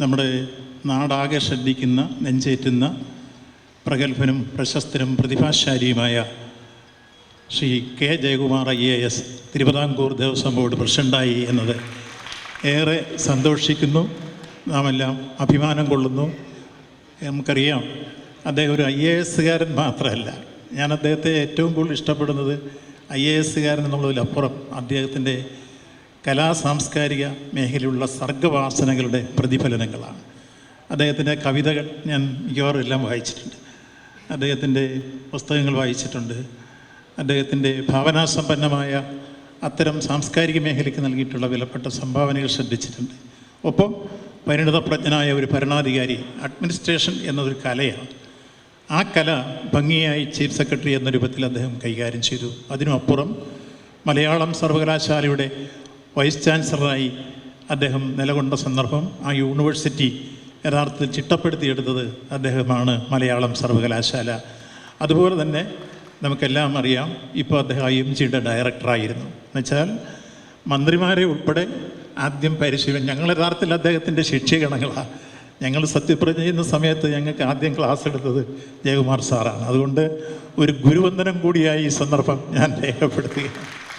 നമ്മുടെ നാടാകെ ശ്രദ്ധിക്കുന്ന നെഞ്ചേറ്റുന്ന പ്രഗത്ഭനും പ്രശസ്തനും പ്രതിഭാശാലിയുമായ Shri K Jayakumar I A S Thiruvithamkoor Devaswom board പ്രസിഡന്റായി എന്നത് ഏറെ സന്തോഷിക്കുന്നു. നാം എല്ലാം അഭിമാനം കൊള്ളുന്നു. നമുക്കറിയാം അദ്ദേഹം ഒരു ഐ എ എസ്സുകാരൻ മാത്രമല്ല. ഞാൻ അദ്ദേഹത്തെ ഏറ്റവും കൂടുതൽ ഇഷ്ടപ്പെടുന്നത് ഐ എ എസ്സുകാരൻ എന്നുള്ളതിലപ്പുറം അദ്ദേഹത്തിന്റെ കലാ സാംസ്കാരിക മേഖലയിലുള്ള സർഗവാസനകളുടെ പ്രതിഫലനങ്ങളാണ്. അദ്ദേഹത്തിന്റെ കവിതകൾ ഞാൻ മിക്കവാറും എല്ലാം വായിച്ചിട്ടുണ്ട്. അദ്ദേഹത്തിന്റെ പുസ്തകങ്ങൾ വായിച്ചിട്ടുണ്ട്. അദ്ദേഹത്തിന്റെ ഭാവനാസമ്പന്നമായ അത്തരം സാംസ്കാരിക മേഖലയ്ക്ക് നൽകിയിട്ടുള്ള വിലപ്പെട്ട സംഭാവനകൾ ശ്രദ്ധിച്ചിട്ടുണ്ട്. ഒപ്പം പരിണിതപ്രജ്ഞനായ ഒരു ഭരണാധികാരി അഡ്മിനിസ്ട്രേഷൻ എന്നതൊരു കലയാണ്. ആ കല ഭംഗിയായി ചീഫ് സെക്രട്ടറി എന്ന രൂപത്തിൽ അദ്ദേഹം കൈകാര്യം ചെയ്തു. അതിനുമപ്പുറം മലയാളം സർവകലാശാലയുടെ വൈസ് ചാൻസലറായി അദ്ദേഹം നിലകൊണ്ട സന്ദർഭം ആ യൂണിവേഴ്സിറ്റി യഥാർത്ഥത്തിൽ ചിട്ടപ്പെടുത്തിയെടുത്തത് അദ്ദേഹമാണ് മലയാളം സർവകലാശാല. അതുപോലെ തന്നെ നമുക്കെല്ലാം അറിയാം ഇപ്പോൾ അദ്ദേഹം ഐ എം ജിയുടെ ഡയറക്ടറായിരുന്നു. എന്നുവെച്ചാൽ മന്ത്രിമാരെ ഉൾപ്പെടെ ആദ്യം പരിശീലനം ഞങ്ങൾ യഥാർത്ഥത്തിൽ അദ്ദേഹത്തിന്റെ ശിക്ഷകണങ്ങളാണ് ഞങ്ങൾ സത്യപ്രതിജ്ഞ ചെയ്യുന്ന സമയത്ത് ഞങ്ങൾക്ക് ആദ്യം ക്ലാസ് എടുത്തത് ജയകുമാർ സാറാണ്. അതുകൊണ്ട് ഒരു ഗുരുവന്ദനം കൂടിയായി ഈ സന്ദർഭം ഞാൻ രേഖപ്പെടുത്തുകയാണ്.